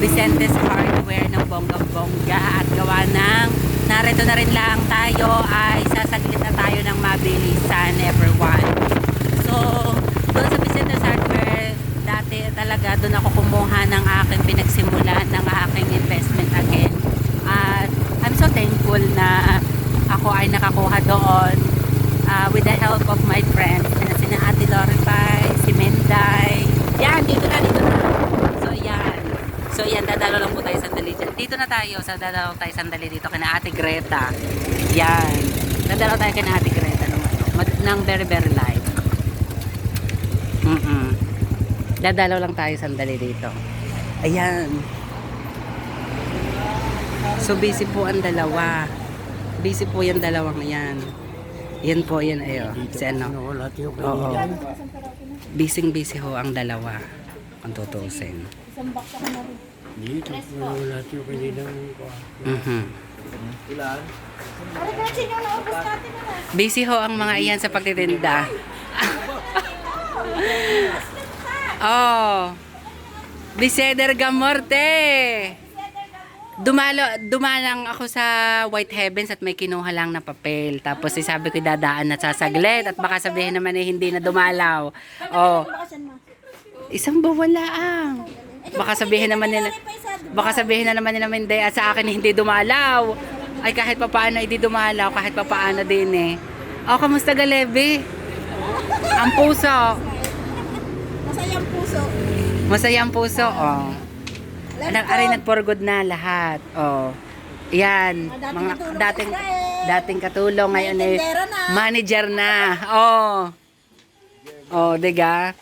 Vicente's Hardware ng Bongga Bongga at gawa ng narito na rin lang tayo ay sasaglit na tayo ng mabilisan everyone so doon sa Vicente's Hardware dati talaga doon ako kumuha ng aking pinagsimulan ng aking investment again. At I'm so thankful na ako ay nakakuha doon uh, with the help Dito na tayo. So, dadalo tayo sandali dito kina Ate Greta. Yan. Dadalo tayo kina Ate Greta ng, ano, ng very, very light. Mm-mm. Dadalo lang tayo sandali dito. Ayan. So, busy po ang dalawa. Busy po yung dalawang yan. Yan po, yan ayo. Si ano. Oo. kanina. Busy busy ho ang dalawa. Ang tutusin. Dito, wala tayo kanina. Mhm. Busy ho ang mga iyan sa pagtitinda. oh. Biseder Gamorte. Dumalo, dumalang ako sa White Heavens at may kinuha lang na papel. Tapos sabi ko dadaan na sasaglit at baka sabihin naman eh hindi na dumalaw. Oh. Isang bawala ang. Baka sabihin naman nila, baka sabihin na naman nila hindi at sa akin hindi dumalaw. Ay kahit pa paano hindi dumalaw, kahit pa paano din eh. Oh, kamusta Galebi? Ang puso. Masayang puso. Masaya ang puso, oh. Anak, aray nag-for good na lahat. Oh. Yan, Ah, dating mga dating dating katulong ngayon eh manager na. Oh. Oh, diga.